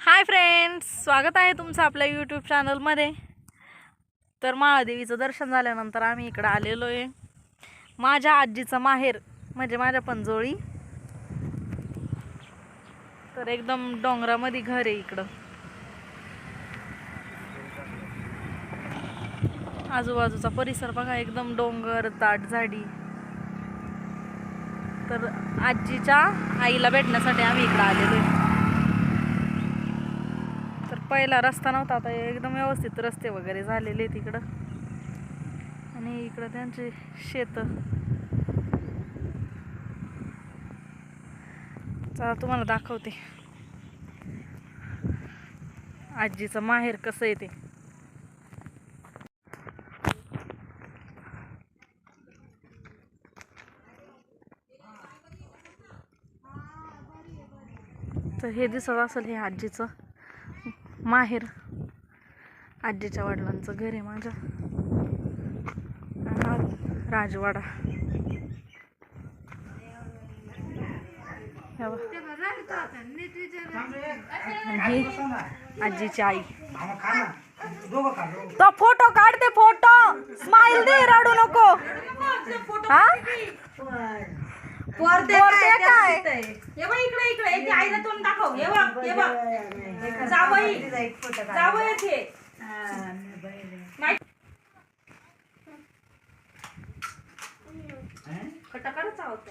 Hi friends स्वागत आहे तुमचं आपल्या यूट्यूब चॅनलमध्ये तर महादेवीचं दर्शन झाल्यानंतर आम्ही इकडं आलेलो आहे माझ्या आजीचं माहेर म्हणजे माझ्या पंजोळी तर एकदम डोंगरामध्ये घर आहे इकडं. आजूबाजूचा परिसर बघा एकदम डोंगर दाट झाडी तर आजीच्या आईला भेटण्यासाठी आम्ही इकडं आलेलो आहे पहिला रस्ता नव्हता आता एकदम व्यवस्थित रस्ते वगैरे झालेले आहेत इकडं. आणि इकडं त्यांचे शेत. चला तुम्हाला दाखवते. आजीचं माहेर कसं आहे ते. तर हे दिसत असेल हे आजीचं. माहेर. आजीच्या वडिलांचं घर आहे माझ्या हा राजवाडा. हे आजीची आई. तो फोटो काढते फोटो. स्माइल दे रडू नको. हा? पोरते काय? इकडे इकडे. आईला तोंड दाखव. हे बघ हे बघ. जावई. जावई येते. खटाकारच आहोत.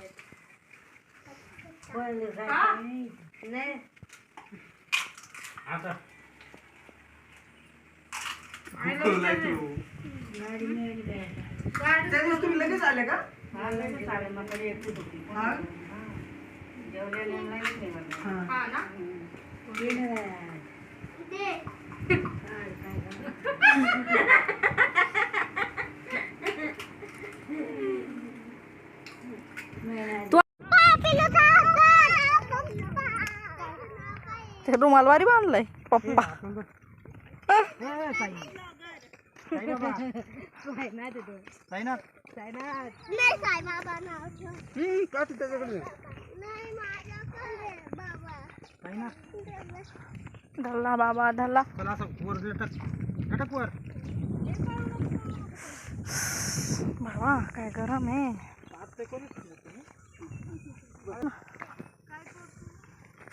त्या दिवस तुम्ही लगेच आले का? हा? हा? ना? ते रुमालवारी बांधलाय पप्पा साईनाथ नाही साई बाबा धल्ला. चला असं वर लटक लटक वर. बाबा काय गरम आहे.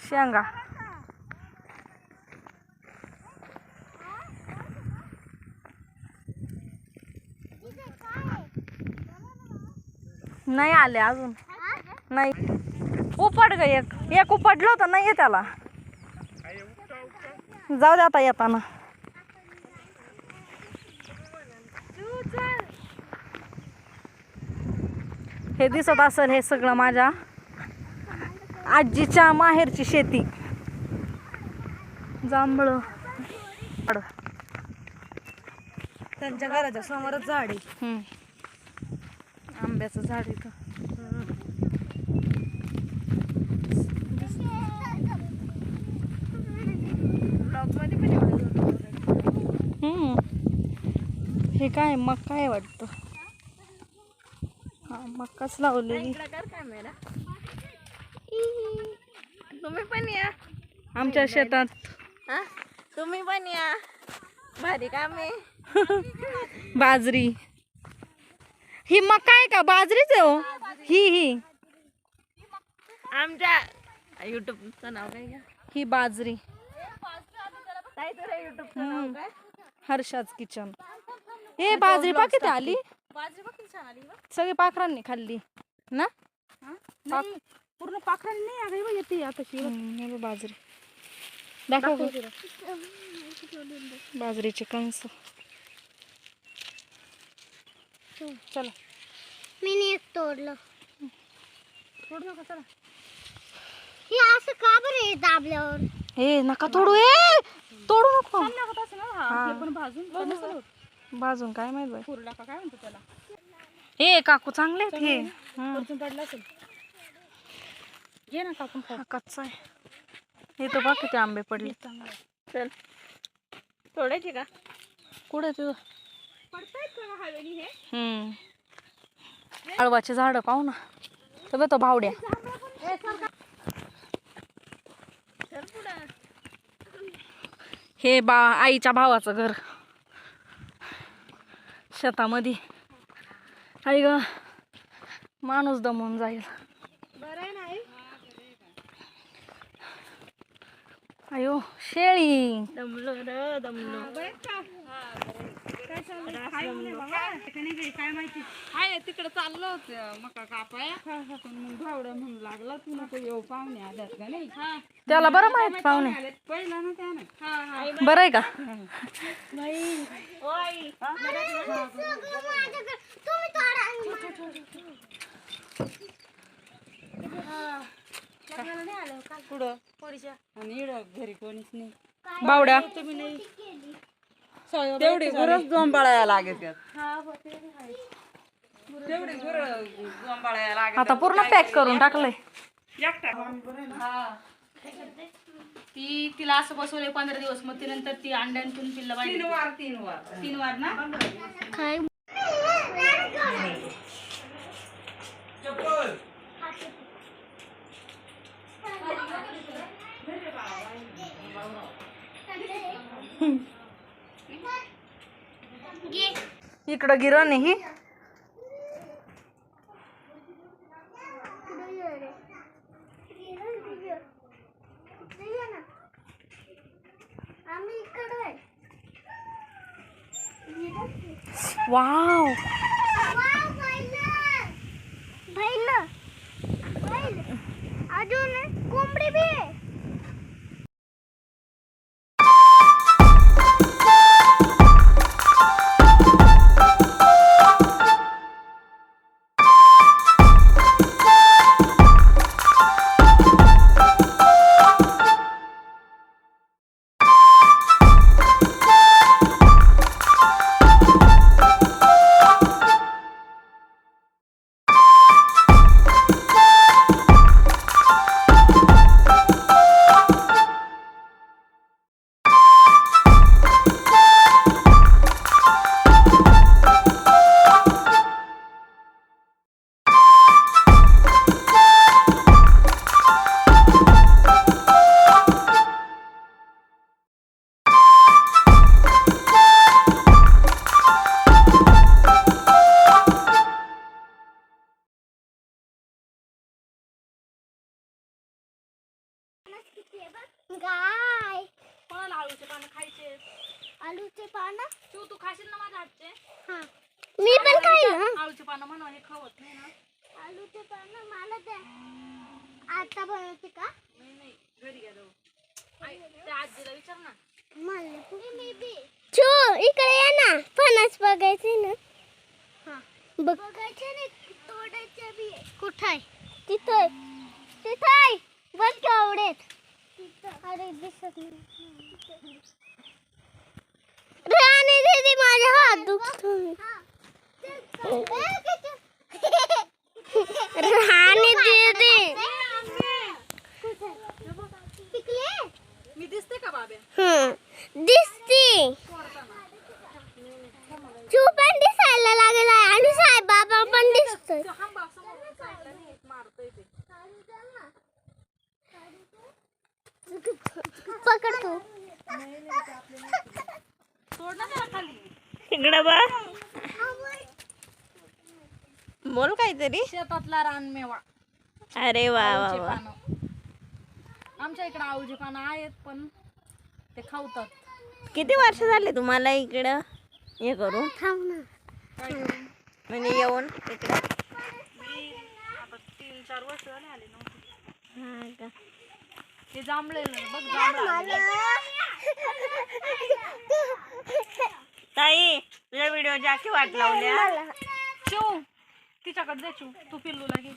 शेंगा. नाही आले अजून. नाही. उपट ग एक. एक उपटलं होतं नाही त्याला. जाऊ दे आता येताना. हे दिसत असेल हे सगळं माझ्या आजीच्या माहेरची शेती. जांभळ. त्यांच्या घराच्या समोरच झाड आहे. आंब्याचं झाड इथं हम्म. हे काय मक्का आहे वाटतं? हा मक्काच लावलेली. तुम्ही पण या. आमच्या शेतात. हा? तुम्ही पण या. भारी काम आहे. बाजरी. ही मक्का आहे का? बाजरीच आहे हो. ही ही. आमच्या युट्यूबचं नाव काय ही बाजरी. काय तर युट्यूबचं नाव काय? हर्षाच किचन. हे बाजरी पाकिट आली? बाजरी छान आली. सगळी पाखरांनी खाल्ली ना? नाही, पूर्ण पाखरांनी नाही आली बघ येते आता हम्म, हे बघ बाजरी. दाखव गं. बाजरीचे कंस. चला. मी एक तोडलं. सोड नका चला. हे असं का बरं दाबल्यावर? ए नका तोडू ए! तोडू नको. लागत असं ना हा. हे. पण भाजून पण नसेल होत. बाजून काय माहीत बाई. कुरडा का काय म्हणतो त्याला? ए काकू चांगले आहेत हे. हम्म. वरतून पडला असेल. घे ना कापून खाऊ हा कच्चा आहे. हे तर बघ किती आंबे पडले. चल. तोडायचे का? कुठे तुझं? हे? हम्म. हळवाचे झाड पाहू ना. तर बघ तो भावड्या चल पुढं हे बा आईच्या भावाचं घर. शेतामध्ये. आई ग माणूस दमून जाईल. अयो शेळी. दमलो र दमलो. काय माहिती? आहे तिकडे चाललो होतं. मका कापाय. पण मग भावडा म्हणू लागला तू नको येऊ पाहुणे आल्यात का नाही? त्याला बरं माहीत पाहुणे पहिला ना त्यानं. बरं आहे का? तुम्ही थोडा आणि घरी कोणीच नाही. बावड्या. तेवढी गुरच जोंबाळायला लागत तेवढी गुर जोंबाळायला लागत आता पूर्ण पॅक करून टाकलंय. ती तिला असं बसवले पंधरा दिवस. मग ती नंतर ती अंड्यांतून पिल्लं तीन पाहिजे वार तीन वार. तीन वार ना काय इकडं गिरण आहे ही आम्ही इकडे वाव. अजून कोंबडी बी इकडे ये ना. फणस बघायचे ना. बघ. बघायचे नाही तोडायचे बी कुठं आहे? तिथं तिथं आहे. बघ केवढेत अरे दिसत नाही. राणी दीदी माझा हात दुखतो राणी दीदी. मी दिसते का बाब्या? हं. दिसती. शेतातला रानमेवा. अरे वा वा वा. पानं. आमच्या इकडे आळूचे पानं आहेत पण ते खावतात. किती वर्ष झाले तुम्हाला इकडं? हे करून थांब ना म्हणजे येऊन इकडं. आता तीन चार वर्ष झाले आले नव्हते. हा का? हे जांभळेलं बघ जांभळं ताई तुझ्या व्हिडिओ जाकी वाट लावल्या चिव तिच्याकडे दे चिव तू पिल्लूला घे.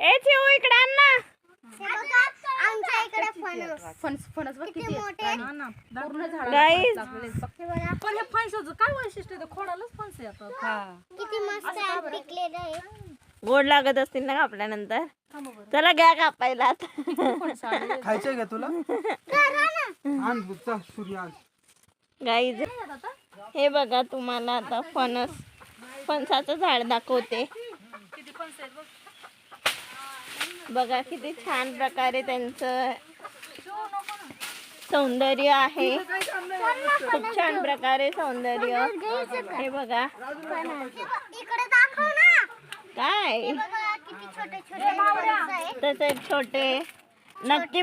ए चिऊ इकडे आण ना. आमच्या इकडे फणस फणस फणस बघ किती मोठे आहेत. हा ना. पूर्ण झाड Guys. पण हे फणसाचं काय वैशिष्ट्य आहे? ते खोडालाच फणस येतात. किती मस्त आहे पिकलेलं आहे. गोड लागत असतील ना कापल्यानंतर? थांबा बरं. चला घ्या कापायला आता. फणस आले. खायचंय का तुला? आण बुच्चा सूर्य आण. गाईज हे बघा तुम्हाला आता फणस फणसाचं झाड दाखवते. बघ किती छान प्रकारे त्यांचं सौंदर्य आहे. खूप छान प्रकारे सौंदर्य. हे बघा. काय? तसे छोटे. नक्की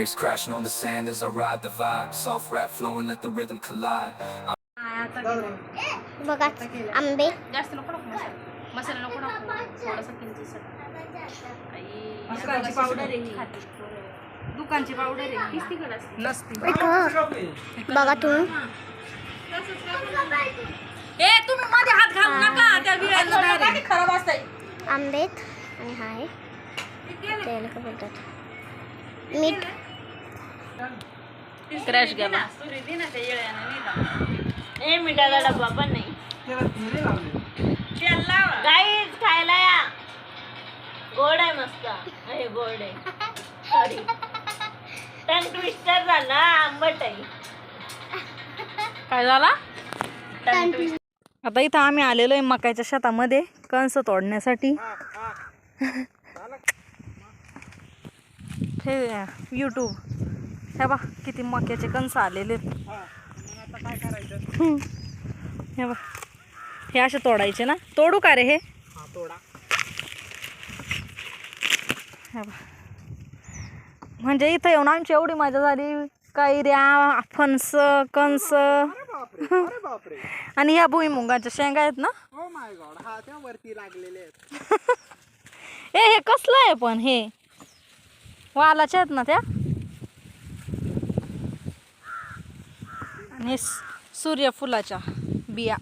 Waves crashing on the sand as I ride the vibe. Soft rap flowing, let the rhythm collide. बघा आंबे. जास्त नको टाकू मसाला. मसाला नको टाकू थोडासा किंचित पावडर आहे ही. दुकानची पावडर आहे. तीच तिखट असते. नसती. बघा तुम्ही. ए तुम्ही मध्ये हात घालू नका. त्या विळ्याला direct. खराब असतंय. आंबेत आणि हाय त्याला काय बोलतात मीठ. क्रॅश गेला ए मिठाचा डब्बा पण नाही खायला या गोड आहे मस्त हे गोड आहे सॉरी टन ट्विस्टर झाला आंबट आहे काय झाला आता इथं आम्ही आलेलो आहे मकाच्या शेतामध्ये कणस तोडण्यासाठी. हे यूट्यूब हे बा किती मक्याचे कणस आलेले. आहेत. आता काय करायचं. हे बा हे असे तोडायचे ना? तोडू का रे हे? तोडा. बा म्हणजे इथं येऊन आमची एवढी मजा झाली. कैऱ्या फणस कंस आणि ह्या भुईमुगाच्या शेंगा आहेत ना? माय गॉड त्या वरती लागलेले आहेत. ए हे कसलं आहे पण हे? वालाच्या आहेत ना त्या? आणि स- सूर्यफुलाच्या बिया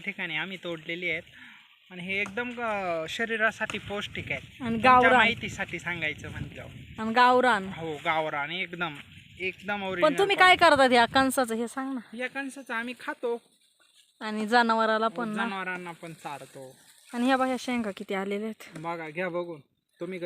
ठिकाणी आम्ही तोडलेली आहेत. आणि हे एकदम शरीरासाठी पौष्टिक आहेत. आणि तुमच्या गावरान. माहितीसाठी सांगायचं म्हटलं आणि गावरान. हो गावरान एकदम एकदम पण तुम्ही काय करतात या कणसाचं हे सांग ना. या कणसाचं आम्ही खातो. आणि जनावराला पण ना. जनावरांना पण चारतो. आणि ह्या बघा शेंगा किती आलेल्या आहेत. बघा घ्या बघून. तुम्ही